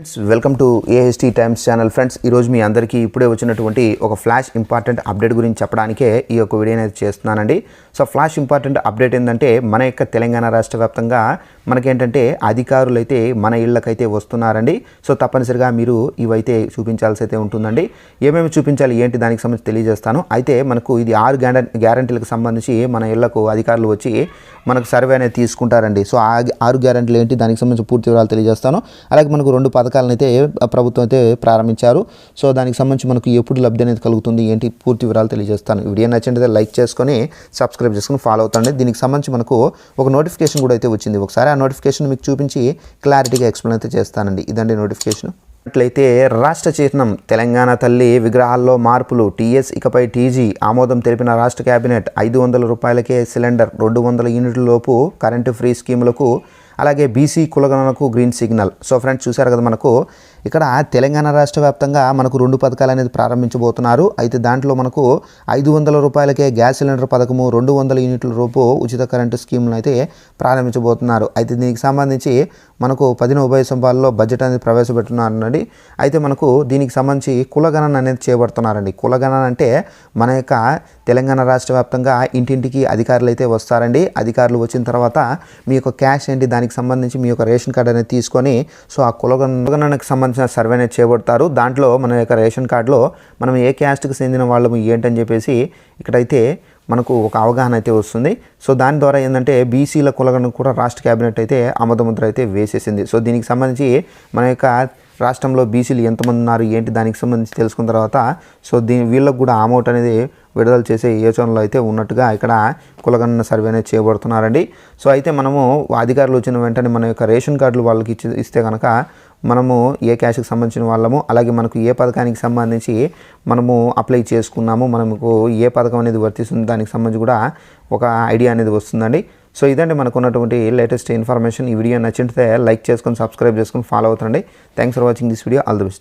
Friends welcome to AST Times channel friends ఈరోజు మీ అందరికీ ఇప్పుడే వచ్చినటువంటి ఒక ఫ్లాష్ ఇంపార్టెంట్ అప్డేట్ గురించి చెప్పడానికే ఈ యొక్క వీడియో అనేది చేస్తున్నానండి. సో ఫ్లాష్ ఇంపార్టెంట్ అప్డేట్ ఏంటంటే మన యొక్క తెలంగాణ రాష్ట్ర వ్యాప్తంగా మనకేంటంటే అధికారులైతే మన ఇళ్ళకైతే వస్తున్నారండి. సో తప్పనిసరిగా మీరు ఇవైతే చూపించాల్సి అయితే ఉంటుందండి. ఏమేమి చూపించాలి ఏంటి దానికి సంబంధించి తెలియజేస్తాను. అయితే మనకు ఇది ఆరు గ్యార గ్యారంటీలకు సంబంధించి మన ఇళ్ళకు అధికారులు వచ్చి మనకు సర్వే అనేది తీసుకుంటారండి. సో ఆరు గ్యారంటీలు ఏంటి దానికి సంబంధించి పూర్తి వివరాలు తెలియజేస్తాను. అలాగే మనకు రెండు పథకాలను అయితే ప్రభుత్వం అయితే ప్రారంభించారు. సో దానికి సంబంధించి మనకు ఎప్పుడు లబ్ధి అనేది కలుగుతుంది ఏంటి పూర్తి వివరాలు తెలియజేస్తాను. వీడియో నచ్చినట్లయితే లైక్ చేసుకొని సబ్స్క్రైబ్ చేసుకొని ఫాలో అవుతాండి. దీనికి సంబంధించి మనకు ఒక నోటిఫికేషన్ కూడా అయితే వచ్చింది. ఒకసారి ఆ నోటిఫికేషన్ మీకు చూపించి క్లారిటీగా ఎక్స్ప్లెయిన్ అయితే చేస్తానండి. ఇదండి నోటిఫికేషన్ అట్లయితే రాష్ట్ర చిహ్నం తెలంగాణ తల్లి విగ్రహాల్లో మార్పులు. టీఎస్ ఇకపై టీజీ ఆమోదం తెలిపిన రాష్ట్ర కేబినెట్ ఐదు వందల రూపాయలకే సిలిండర్ రెండు వందల యూనిట్ల లోపు కరెంటు ఫ్రీ స్కీములకు అలాగే బీసీ కులగణనకు గ్రీన్ సిగ్నల్ సో ఫ్రెండ్స్ చూశారు కదా మనకు? ఇక్కడ తెలంగాణ రాష్ట్ర వ్యాప్తంగా మనకు రెండు పథకాలు అనేది ప్రారంభించబోతున్నారు. అయితే దాంట్లో మనకు ఐదు వందల రూపాయలకే గ్యాస్ సిలిండర్ పథకము రెండు వందల యూనిట్ల రూపు ఉచిత కరెంటు స్కీమ్ను అయితే ప్రారంభించబోతున్నారు. అయితే దీనికి సంబంధించి మనకు పదిన ఉభయ సంభాల్లో బడ్జెట్ అనేది ప్రవేశపెట్టున్నారండి అయితే మనకు దీనికి సంబంధించి కులగణన అనేది చేపడుతున్నారండి. కులగణన అంటే మన యొక్క తెలంగాణ రాష్ట్ర వ్యాప్తంగా ఇంటింటికి అధికారులు అయితే వస్తారండి. అధికారులు వచ్చిన తర్వాత మీ యొక్క క్యాష్ ఏంటి దానికి సంబంధించి మీ యొక్క రేషన్ కార్డు అనేది తీసుకొని సో ఆ కులగణనకు సంబంధించిన సర్వే అనేది చేపడతారు. దాంట్లో మన యొక్క రేషన్ కార్డులో మనం ఏ క్యాస్ట్కి చెందిన వాళ్ళము ఏంటని చెప్పేసి ఇక్కడైతే మనకు ఒక అవగాహన అయితే వస్తుంది. సో దాని ద్వారా ఏంటంటే బీసీల కులగణను కూడా రాష్ట్ర క్యాబినెట్ అయితే ఆమోదముద్ర అయితే వేసేసింది. సో దీనికి సంబంధించి మన యొక్క రాష్ట్రంలో బీసీలు ఎంతమంది ఉన్నారు ఏంటి దానికి సంబంధించి తెలుసుకున్న తర్వాత సో దీని వీళ్ళకు కూడా అమౌంట్ అనేది విడుదల చేసే యోచనలో అయితే ఉన్నట్టుగా ఇక్కడ కులగణన సర్వే అనేది చేయబడుతున్నారండి. సో అయితే మనము అధికారులు వచ్చిన వెంటనే మన యొక్క రేషన్ కార్డులు వాళ్ళకి ఇచ్చి ఇస్తే కనుక మనము ఏ క్యాష్కి సంబంధించిన వాళ్ళము అలాగే మనకు ఏ పథకానికి సంబంధించి మనము అప్లై చేసుకున్నాము మనకు ఏ పథకం అనేది వర్తిస్తుంది దానికి సంబంధించి కూడా ఒక ఐడియా అనేది వస్తుందండి. సో ఇదండి మనకు ఉన్నటువంటి లేటెస్ట్ ఇన్ఫర్మేషన్ ఈ వీడియో నచ్చితే లైక్ చేసుకొని సబ్స్క్రైబ్ చేసుకొని follow అవుతుండండి. Thanks for watching this video all the best